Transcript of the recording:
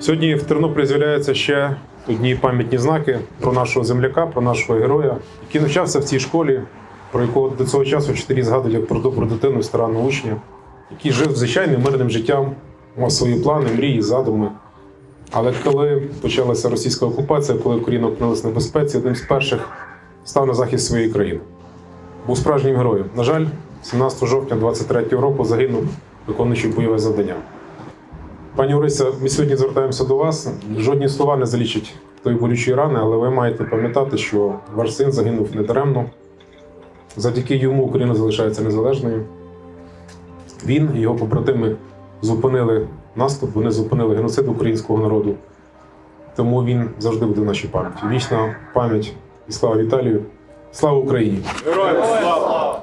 Сьогодні в Тернополі з'являються ще одні пам'ятні знаки про нашого земляка, про нашого героя, який навчався в цій школі, про якого до цього часу вчителі згадують як про добру дитину, старанного учня, який жив звичайним мирним життям, мав свої плани, мрії, задуми. Але коли почалася російська окупація, коли Україна опинилася на безпеці, одним з перших став на захист своєї країни. Був справжнім героєм. На жаль, 17 жовтня 23-го року загинув, виконуючи бойове завдання. Пані Орися, ми сьогодні звертаємося до вас. Жодні слова не залічать тої болючої рани, але ви маєте пам'ятати, що ваш син загинув недаремно. Завдяки йому Україна залишається незалежною. Він і його побратими зупинили наступ, вони зупинили геноцид українського народу. Тому він завжди буде в нашій пам'яті. Вічна пам'ять і слава Віталію. Слава Україні! Героям слава!